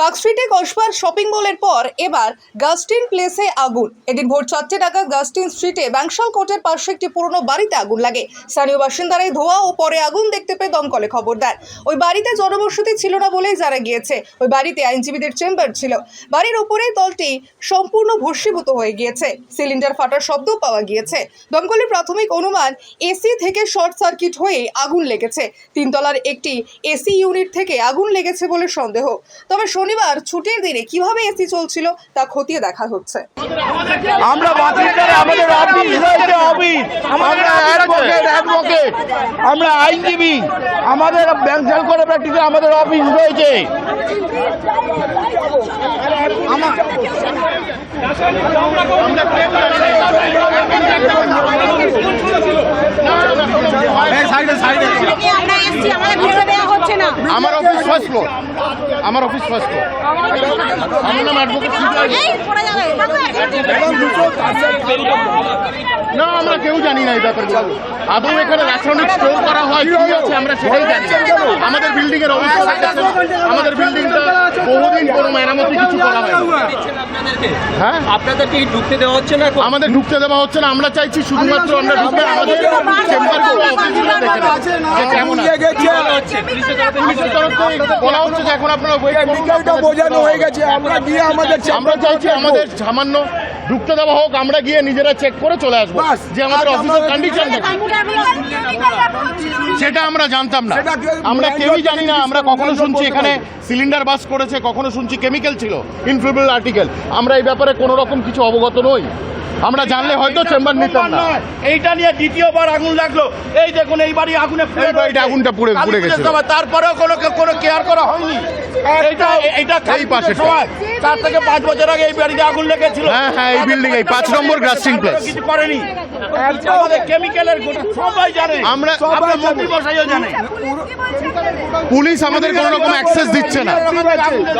পার্কস্ট্রিটে কসবার shopping মলের পর এবার গাস্টিন প্লেসে আগুন। এদিন ভোর চারটে টাকা গাস্টিন স্ট্রিটে ব্যাংশাল কোর্টের পাশে একটি পুরনো বাড়িতে আগুন লাগে। স্থানীয় বাসিন্দারাই ধোয়া ও পরে আগুন দেখতে পেয়ে দমকলে খবর দেন। ওই বাড়িতে জনবসতি ছিল না বলেই জানা গিয়েছে, ওই বাড়িতে আইনজীবীদের চেম্বার ছিল। বাড়ির ওপরেই তলটি সম্পূর্ণ ভস্মীভূত হয়ে গিয়েছে। সিলিন্ডার ফাটার শব্দ পাওয়া গিয়েছে। দমকলের প্রাথমিক অনুমান, এসি থেকে শর্ট সার্কিট হয়ে আগুন লেগেছে। তিনতলার একটি এসি ইউনিট থেকে আগুন লেগেছে বলে সন্দেহ। তবে শনিবার ছুটির দিনে কীভাবে এসি চলছিল তা খতিয়ে দেখা হচ্ছে। আমরা বাসিন্দারা আমাদের অফিস রয়েছে অফিস আমরা অ্যাডভোকেট অ্যাডভোকেট। আমরা আইনজীবী। আমাদের ব্যাংক করে প্র্যাকটিসে আমাদের অফিস রয়েছে আমার থেকে আমরা এসছি আমাদের ভিতরে দেওয়া হচ্ছে না আমার অফিস ফার্স্ট ফ্লোর আমার অফিস ফার্স্ট ফ্লোর আমার নাম অ্যাডভোকেট এই পড়ে যাবে। কাকু না আমরা কেউ জানি না এই ব্যাপারগুলো। আদৌ এখানে রাসায়নিক স্টোর করা হয় কি আছে আমরা সেটাই জানি আমাদের বিল্ডিং এর অবস্থা আমাদের বিল্ডিংটা বহুদিন কোনো মেরামতি কিছু করা হয় হ্যাঁ? আপনাদেরকে কি ঢুকতে দেওয়া হচ্ছে না আমাদের ঢুকতে দেওয়া হচ্ছে না আমরা চাইছি শুধুমাত্র আমরা ঢুকতে আমাদের চেম্বারগুলো অফিসগুলো দেখে যে কেমন আছে। পুলিশের তরফ থেকে বলা হচ্ছে যে এখন আপনারা বোঝানো হয়ে গেছে আমরা গিয়ে আমাদের আমরা চাইছি আমাদের সামান্য ঢুকতে দেওয়া হোক আমরা গিয়ে নিজেরা চেক করে চলে আসব। যে আমাদের অফিসের কন্ডিশন সেটা আমরা জানতাম না। আমরা কেউই জানি না আমরা কখনো শুনছি এখানে সিলিন্ডার বাস করেছে কখনো শুনছি কেমিক্যাল ছিল ইনফ্লুয়েবল আর্টিকেল আমরা এই ব্যাপারে কোনো রকম কিছু অবগত নই। আমরা জানলে হয়তো চেম্বার নিতাম না। এইটা নিয়ে দ্বিতীয়বার আগুন লাগল। এই দেখুন এইবারই বাড়ি আগুনে পুড়ে এই বাড়িটা আগুনটা পুড়ে- পুড়ে গেছে তারপরেও কোনো কোনো কেয়ার করা হয়নি। এইটা এইটা এই পাশেরটা। সময়। চার থেকে পাঁচ বছর আগে এই বাড়িতে আগুন লেগেছিল। হ্যাঁ, হ্যাঁ, এই এই পাঁচ নম্বর গ্রাসিং কিছু করেনি। আমাদের কেমিক্যালের সবাই জানে। আমরা- আপনার মন্ত্রী মশাইও জানে। পুলিশ আমাদের কোনো রকম অ্যাক্সেস দিচ্ছে না।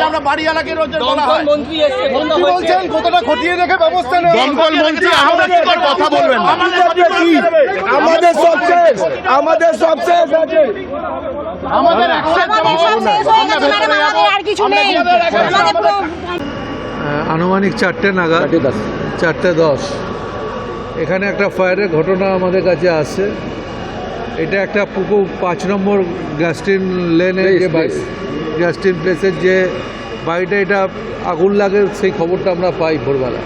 আমরা বাড়ি এলাকায় রোজ বলা হয়। মন্ত্রী এসে কতটা খতিয়ে ব্যবস্থা দমকল মন্ত্রী আমরা কি কথা বলবেন না। আমাদের সব শেষ। আমাদের সব শেষ আছে। আমাদের access দেওয়া আমাদের সব হোক না। শেষ হয়ে গেছে ম্যাডাম আমাদের আর কিছু নেই। আমাদের পুরো আহ, আনুমানিক চারটে নাগাদ চারটে দশ। এখানে একটা ফায়ারের ঘটনা আমাদের কাছে আসে। এটা একটা পুকুর পাঁচ নম্বর গ্যাস্টিন লেনে যে গ্যাস্টিন প্লেসের যে বাড়িটা এটা আগুন লাগে সেই খবরটা আমরা পাই ভোরবেলা।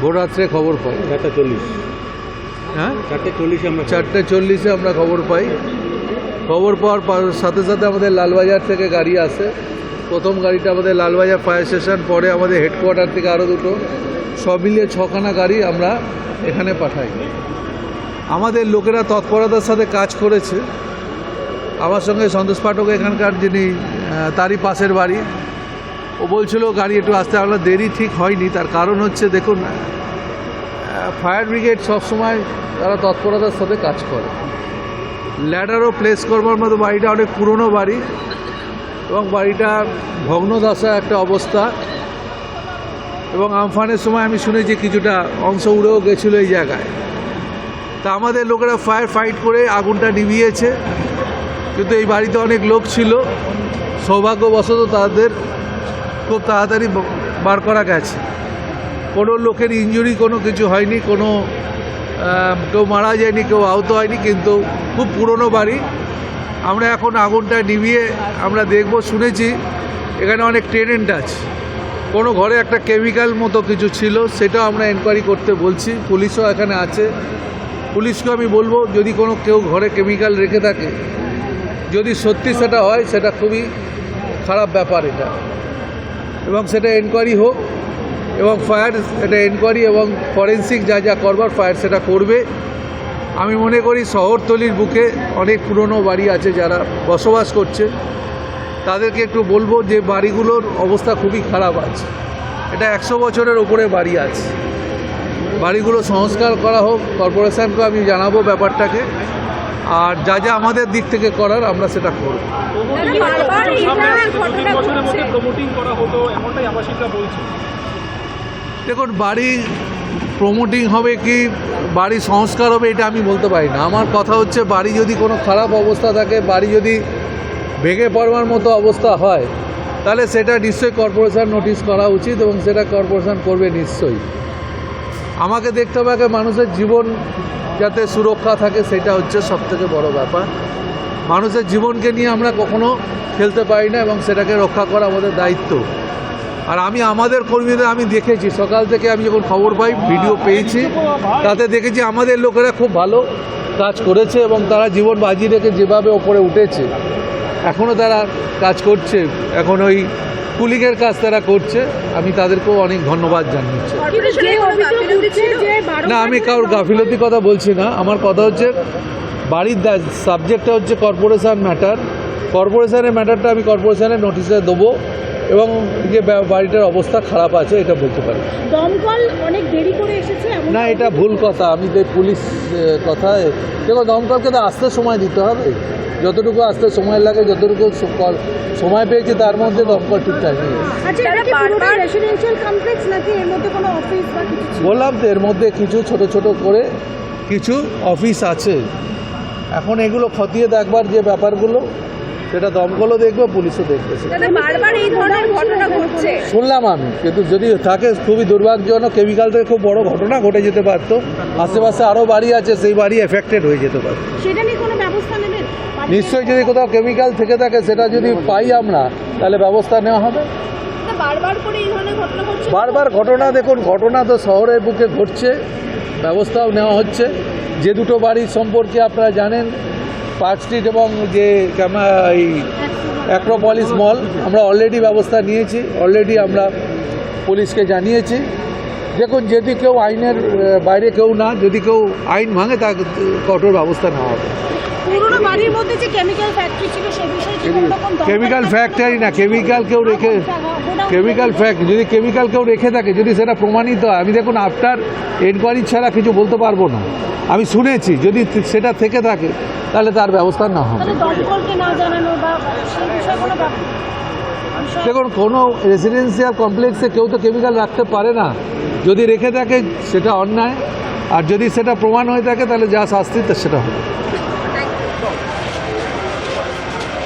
ভোর রাত্রে খবর পাই। চারটা চল্লিশ। হ্যাঁ? চারটে চল্লিশে আমরা চারটে চল্লিশে আমরা খবর পাই। খবর পাওয়ার সাথে সাথে আমাদের লালবাজার থেকে গাড়ি আসে। প্রথম গাড়িটা আমাদের লালবাজার ফায়ার স্টেশন, পরে আমাদের হেডকোয়ার্টার থেকে আরও দুটো। সব মিলিয়ে ছখানা গাড়ি আমরা এখানে পাঠাই। আমাদের লোকেরা তৎপরতার সাথে কাজ করেছে। আমার সঙ্গে সন্তোষ পাঠক এখানকার যিনি তারই পাশের বাড়ি। ও বলছিল, গাড়ি একটু আসতে আমরা দেরি ঠিক হয়নি। তার কারণ হচ্ছে, দেখুন ফায়ার ব্রিগেড সবসময় তারা তৎপরতার সাথে কাজ করে। ল্যাডারও প্লেস করবার মতো বাড়িটা অনেক পুরনো বাড়ি। এবং বাড়িটা ভগ্নদশা একটা অবস্থা। এবং আমফানের সময় আমি শুনেছি কিছুটা অংশ উড়েও গেছিল এই জায়গায়। তা আমাদের লোকেরা ফায়ার ফাইট করে আগুনটা নিভিয়েছে। কিন্তু এই বাড়িতে অনেক লোক ছিল। সৌভাগ্যবশত তাদের খুব তাড়াতাড়ি বার করা গেছে। কোনো লোকের ইঞ্জুরি কোনো কিছু হয়নি, কোনো কেউ মারা যায়নি, কেউ আহত হয়নি, কিন্তু খুব পুরনো বাড়ি। আমরা এখন আগুনটা নিভিয়ে আমরা দেখব, শুনেছি। এখানে অনেক টেনেন্ট আছে। কোনো ঘরে একটা কেমিক্যাল মতো কিছু ছিল, সেটাও আমরা এনকোয়ারি করতে বলছি। পুলিশও এখানে আছে। পুলিশকে আমি বলব, যদি কোনো কেউ ঘরে কেমিক্যাল রেখে থাকে, যদি সত্যি সেটা হয়, সেটা খুবই খারাপ ব্যাপার এটা। এবং সেটা এনকোয়ারি হোক। এবং ফায়ার এটা এনকোয়ারি এবং ফরেন্সিক যা যা করবার ফায়ার সেটা করবে। আমি মনে করি শহরতলির বুকে অনেক পুরনো বাড়ি আছে যারা বসবাস করছে। তাদেরকে একটু বলব যে বাড়িগুলোর অবস্থা খুবই খারাপ আছে। এটা একশো বছরের ওপরে বাড়ি আছে। বাড়িগুলো সংস্কার করা হোক কর্পোরেশনকে আমি জানাব ব্যাপারটাকে। আর যা যা আমাদের দিক থেকে করার আমরা সেটা করব। ঘটছে প্রমোটিং করা হতো, এমনটাই আবাসিকরা বলছে। দেখুন, বাড়ি প্রমোটিং হবে কি, বাড়ি সংস্কার হবে এটা আমি বলতে পারি না। আমার কথা হচ্ছে, বাড়ি যদি কোনো খারাপ অবস্থা থাকে, বাড়ি যদি ভেঙে পড়বার মতো অবস্থা হয়, তাহলে সেটা নিশ্চয়ই কর্পোরেশন নোটিশ করা উচিত এবং সেটা কর্পোরেশন করবে নিশ্চয়ই। আমাকে দেখতে হবে আগে মানুষের জীবন যাতে সুরক্ষা থাকে, সেটা হচ্ছে সবথেকে বড় ব্যাপার। মানুষের জীবনকে নিয়ে আমরা কখনো খেলতে পারি না এবং সেটাকে রক্ষা করা আমাদের দায়িত্ব। আর আমি আমাদের কর্মীদের আমি দেখেছি। সকাল থেকে আমি যখন খবর পাই ভিডিও পেয়েছি তাতে দেখেছি আমাদের লোকেরা খুব ভালো কাজ করেছে এবং তারা জীবন বাজি রেখে যেভাবে ওপরে উঠেছে এখনও তারা কাজ করছে। এখন ওই কুলিংয়ের কাজ তারা করছে। আমি তাদেরকেও অনেক ধন্যবাদ জানিয়েছি। না আমি কারোর গাফিলতি কথা বলছি না। আমার কথা হচ্ছে বাড়ির সাবজেক্টটা হচ্ছে কর্পোরেশন ম্যাটার কর্পোরেশনের ম্যাটারটা আমি কর্পোরেশনের নোটিশে দেবো। এবং যে বাড়িটার অবস্থা খারাপ আছে এটা বলতে পারি। দমকল অনেক দেরি করে এসেছে না এটা ভুল কথা। আমি যে পুলিশ এ, কথায় দেখো দমকলকে তো আসতে সময় দিতে হবে। যতটুকু আসতে সময় লাগে যতটুকু সময় পেয়েছে তার মধ্যে দমকল ঠিকঠাক নেই আচ্ছা এটা কি পুরোটাই রেসিডেন্সিয়াল কমপ্লেক্স নাকি এর মধ্যে কোনো অফিস বা কিছু ছিল? বললাম তো এর মধ্যে কিছু ছোট ছোট করে কিছু অফিস আছে। এখন এগুলো খতিয়ে দেখবার যে ব্যাপারগুলো সেটা দমকলও দেখবে পুলিশও দেখবে। শুনলাম আমি কিন্তু যদি থাকে খুবই দুর্ভাগ্যজনক কেমিক্যাল থেকে খুব বড় ঘটনা ঘটে যেতে পারতো। আশেপাশে আরও বাড়ি আছে সেই বাড়ি এফেক্টেড হয়ে যেতে পারে সেটা নিয়ে কোনো ব্যবস্থা নেবেন? নিশ্চয়ই যদি কোথাও কেমিক্যাল থেকে থাকে সেটা যদি পাই আমরা তাহলে ব্যবস্থা নেওয়া হবে। বারবার ঘটনা দেখুন ঘটনা তো শহরের বুকে ঘটছে ব্যবস্থাও নেওয়া হচ্ছে। যে দুটো বাড়ির সম্পর্কে আপনারা জানেন পার্ক স্ট্রিট এবং যে এই অ্যাক্রোপলিস মল আমরা অলরেডি ব্যবস্থা নিয়েছি অলরেডি আমরা পুলিশকে জানিয়েছি। দেখুন, যদি কেউ আইনের বাইরে কেউ না, যদি কেউ আইন ভাঙে, তার কঠোর ব্যবস্থা নেওয়া হবে। পুরোনো বাড়ির মধ্যে যে কেমিক্যাল ফ্যাক্টরি ছিল বিষয়ে কি কোনো রকম কেমিক্যাল ফ্যাক্টরি না কেমিক্যাল কেউ রেখে কেমিক্যাল ফ্যাক্ট যদি কেমিক্যাল কেউ রেখে থাকে যদি সেটা প্রমাণিত হয় আমি দেখুন আফটার এনকোয়ারি ছাড়া কিছু বলতে পারব না। আমি শুনেছি যদি সেটা থেকে থাকে তাহলে তার ব্যবস্থা না হবে। তাহলে দমকলকে না জানানো বা সেই বিষয়ে কোনো ব্যাপার বিষয়- দেখুন কোনো রেসিডেন্সিয়াল কমপ্লেক্সে কেউ তো কেমিক্যাল রাখতে পারে না। যদি রেখে থাকে সেটা অন্যায়। আর যদি সেটা প্রমাণ হয়ে থাকে তাহলে যা শাস্তি তা সেটা হবে।